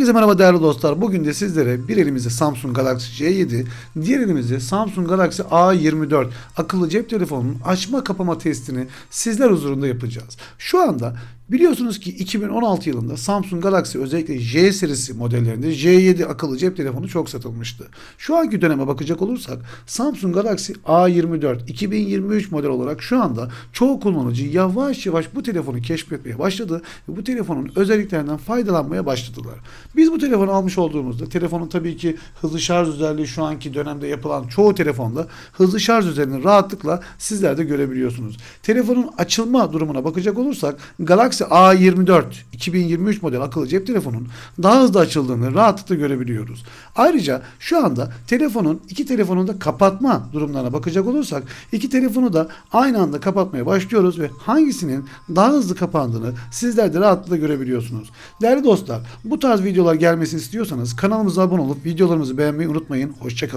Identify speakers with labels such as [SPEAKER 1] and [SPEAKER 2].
[SPEAKER 1] Herkese merhaba değerli dostlar. Bugün de sizlere bir elimizde Samsung Galaxy J7, diğer elimizde Samsung Galaxy A24 akıllı cep telefonunun açma kapama testini sizler huzurunda yapacağız. Şu anda biliyorsunuz ki 2016 yılında Samsung Galaxy özellikle J serisi modellerinde J7 akıllı cep telefonu çok satılmıştı. Şu anki döneme bakacak olursak Samsung Galaxy A24 2023 model olarak şu anda çoğu kullanıcı yavaş yavaş bu telefonu keşfetmeye başladı ve bu telefonun özelliklerinden faydalanmaya başladılar. Biz bu telefonu almış olduğumuzda telefonun tabii ki hızlı şarj özelliği şu anki dönemde yapılan çoğu telefonda hızlı şarj özelliğini rahatlıkla sizler de görebiliyorsunuz. Telefonun açılma durumuna bakacak olursak Galaxy A24 2023 model akıllı cep telefonun daha hızlı açıldığını rahatlıkla görebiliyoruz. Ayrıca şu anda telefonun iki telefonun da kapatma durumlarına bakacak olursak iki telefonu da aynı anda kapatmaya başlıyoruz ve hangisinin daha hızlı kapandığını sizler de rahatlıkla görebiliyorsunuz. Değerli dostlar bu tarz videolar gelmesini istiyorsanız kanalımıza abone olup videolarımızı beğenmeyi unutmayın. Hoşçakalın.